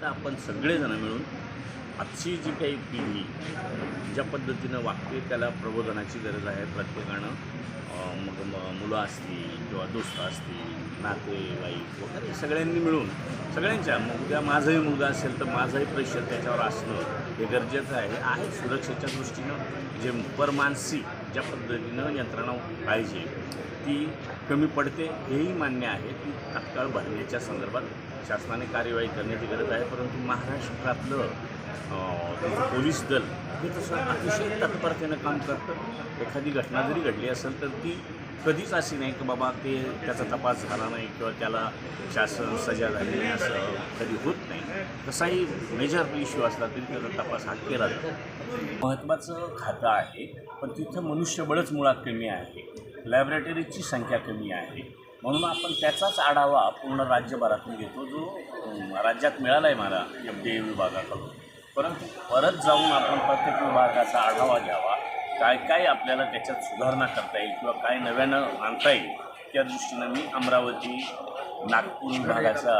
तर आपण सगळेजण मिळून आजची जी काही पिढी ज्या पद्धतीनं वागते त्याला प्रबोधनाची गरज आहे प्रत्येकानं. मग मुलं असतील किंवा दोस्त असतील नातेवाईक वगैरे सगळ्यांनी मिळून सगळ्यांच्या मग उद्या माझाही मुलगा असेल तर माझंही प्रेशर त्याच्यावर असणं हे गरजेचं आहे. आहे सुरक्षेच्या दृष्टीनं जे परमानसिक ज्या पद्धतीनं यंत्रणा पाहिजे ती कमी पडते हेही मान्य आहे की तात्काळ भरण्याच्या संदर्भात शासनाने कार्यवाही करण्याची गरज आहे परंतु महाराष्ट्रातलं पोलीस दल हे तसं अतिशय तत्परतेनं काम करतं. एखादी घटना जरी घडली असेल तर ती कधीच अशी नाही की बाबा ते त्याचा तपास झाला नाही किंवा त्याला शासन सजा झाली नाही असं कधी होत नाही. कसाही मेजर इश्यू असला तरी त्याचा तपास हा केला जातो. महत्त्वाचं खातं आहे पण तिथं मनुष्यबळच मुळात कमी आहे. लॅबोरेटरीची संख्या कमी आहे. म्हणून आपण त्याचाच आढावा पूर्ण राज्यभरातून घेतो जो राज्यात मिळाला आहे मला एफ डी ए विभागाकडून. परंतु परत जाऊन आपण प्रत्येक विभागाचा आढावा घ्यावा. काय काय आपल्याला त्याच्यात सुधारणा करता येईल किंवा काय नव्यानं आणता येईल त्या दृष्टीनं मी अमरावती नागपूर विभागाचा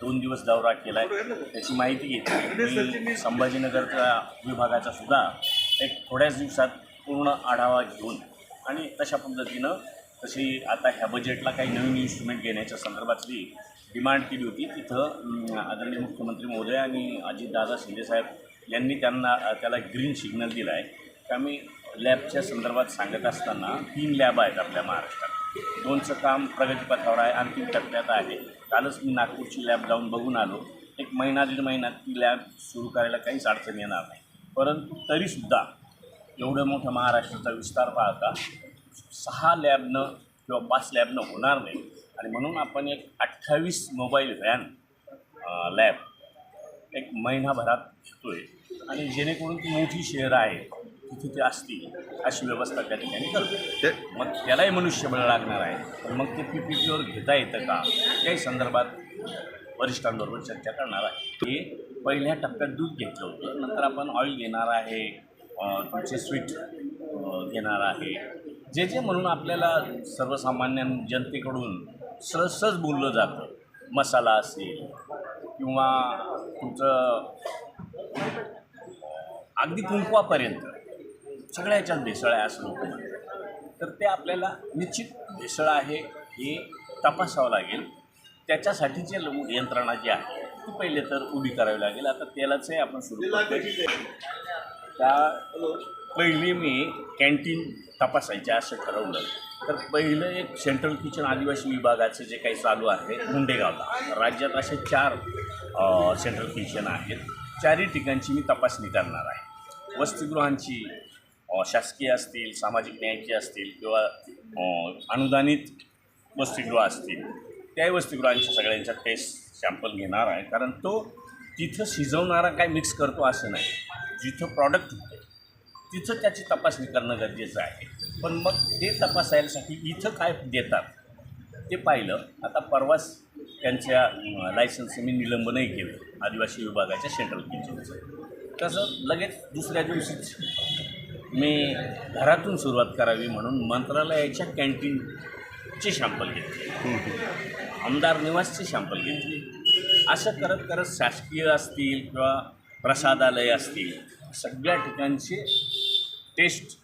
दोन दिवस दौरा केला आहे त्याची माहिती घेतली. मी संभाजीनगरच्या विभागाचा सुद्धा एक थोड्याच दिवसात पूर्ण आढावा घेऊन आणि तशा पद्धतीनं तशी आता ह्या बजेटला काही नवीन इन्स्ट्रुमेंट घेण्याच्या संदर्भातली डिमांड केली होती. तिथं आदरणीय मुख्यमंत्री महोदय आणि अजितदादा शिंदेसाहेब यांनी त्यांना त्याला ग्रीन सिग्नल दिला आहे की आम्ही लॅबच्या संदर्भात सांगत असताना तीन लॅब आहेत आपल्या महाराष्ट्रात. दोनचं काम प्रगतीपथावर आहे अंतिम टप्प्यात आहे. कालच मी नागपूरची लॅब जाऊन बघून आलो. एक महिना दीड महिन्यात ती लॅब सुरू करायला काहीच अडचण येणार नाही. परंतु तरीसुद्धा एवढं मोठं महाराष्ट्राचा विस्तार पाहता सहा लॅबनं किंवा पाच लॅबनं होणार नाही. आणि म्हणून आपण एक अठ्ठावीस मोबाईल व्हॅन लॅब एक महिनाभरात घेतोय. आणि जेणेकरून ती मोठी शहरं आहेत तिथे ते असतील अशी व्यवस्था त्या ठिकाणी करतो ते मग त्यालाही मनुष्यबळ लागणार आहे. पण मग ते पी पी पीवर घेता येतं का? त्याही संदर्भात वरिष्ठांबरोबर चर्चा करणार आहे. हे पहिल्या टप्प्यात दूध घेतलं होतं. नंतर आपण ऑइल घेणार आहे तुमचे स्वीट घेणार आहे. जे जे म्हणून आपल्याला सर्वसामान्य जनतेकडून सहज बोललं जातं मसाला असेल किंवा तुमचं अगदी कुंकवापर्यंत सगळ्या ह्याच्यात भेसळ आहे असं लोक म्हणतात. तर ते आपल्याला निश्चित भेसळ आहे हे तपासावं लागेल. त्याच्यासाठीचे लो- यंत्रणा जी आहे ती पहिले तर उभी करावी लागेल. आता तेलाचंही आपण सुरू करतोय त्या पहिली मी कॅन्टीन तपासायचे असं ठरवलं. तर पहिलं एक सेंट्रल किचन आदिवासी विभागाचं जे काही चालू आहे मुंडेगावला. राज्यात असे चार सेंट्रल किचन आहेत. चारही ठिकाणची मी तपासणी करणार आहे. वसतिगृहांची शासकीय असतील सामाजिक न्यायाची असतील किंवा अनुदानित वसतिगृह असतील त्याही वसतिगृहांच्या सगळ्यांच्या टेस्ट सॅम्पल घेणार आहे. कारण तो तिथं शिजवणारा काय मिक्स करतो असं नाही. जिथं प्रॉडक्ट तिथं त्याची तपासणी करणं गरजेचं आहे. पण मग ते तपासायसाठी इथं काय देतात ते पाहिलं. आता परवाच त्यांच्या अं, लायसन्स मी निलंबनही केलं आदिवासी विभागाच्या सेंट्रल किचनचं तसं लगेच दुसऱ्या दिवशीच मी घरातून सुरुवात करावी म्हणून मंत्रालयाच्या कॅन्टीनचे शॅम्पल घेतले. आमदार निवासचे शॅम्पल घेतले. असं करत करत शासकीय असतील किंवा प्रसादालय असतील सगळ्या ठिकाणचे टेस्ट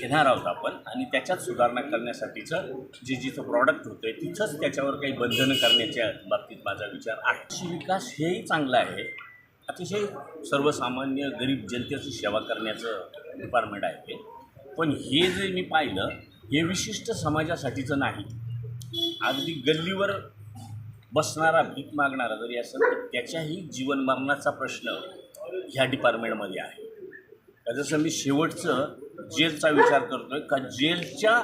घेणार आहोत आपण आणि त्याच्यात सुधारणा करण्यासाठीचं जे जिथं प्रॉडक्ट होतं आहे तिथंच त्याच्यावर काही बंधनं करण्याच्या बाबतीत माझा विचार आहे. विकास हेही चांगलं आहे. अतिशय सर्वसामान्य गरीब जनतेची सेवा करण्याचं डिपार्टमेंट आहे. ते पण हे जे मी पाहिलं हे विशिष्ट समाजासाठीचं नाही. अगदी गल्लीवर बसणारा भीक मागणारा जरी असेल तर त्याच्याही जीवनमरणाचा प्रश्न ह्या डिपार्टमेंटमध्ये आहे. जसं मी शेवटचं जेलचा विचार करतोय का जेलच्या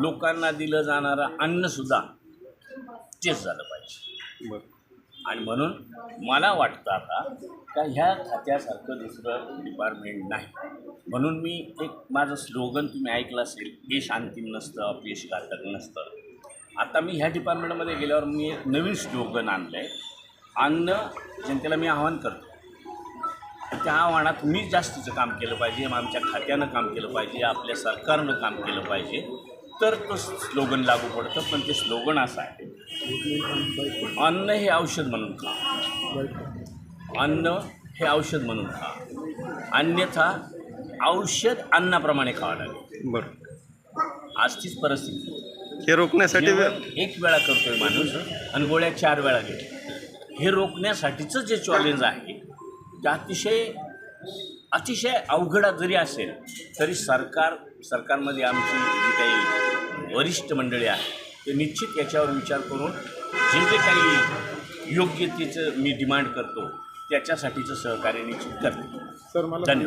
लोकांना दिलं जाणारं अन्नसुद्धा तेच झालं पाहिजे. आणि म्हणून मला वाटतं आता का ह्या खात्यासारखं दुसरं डिपार्टमेंट नाही. म्हणून मी एक माझं स्लोगन तुम्ही ऐकलं असेल यश अंतिम नसतं अपयश घातक नसतं. आता मी ह्या डिपार्टमेंटमध्ये गेल्यावर मी एक नवीन स्लोगन आणलं आहे अन्न जनतेला मी आवाहन करतो. त्या आव्हानात मी जास्तीचं काम केलं पाहिजे आमच्या खात्यानं काम केलं पाहिजे आपल्या सरकारनं काम केलं पाहिजे. तर तो स्लोगन लागू पडतं पण ते स्लोगन असं आहे. अन्न हे औषध म्हणून खा. अन्न हे औषध म्हणून खा. अन्यथा औषध अन्नाप्रमाणे खावं लागेल. बरं. आज तीच परिस्थिती. हे रोखण्यासाठी एक वेळा करतोय माणूस आणि गोळ्या चार वेळा घेतो हे रोखण्यासाठीचं जे चॅलेंज आहे ते अतिशय अतिशय अवघड जरी असेल तरी सरकार सरकारमध्ये आमची जी काही वरिष्ठ मंडळी आहे ते निश्चित याच्यावर विचार करून जे जे काही योग्य तिचं मी डिमांड करतो त्याच्यासाठीचं सहकार्य निश्चित करते सर मला धन्यवाद.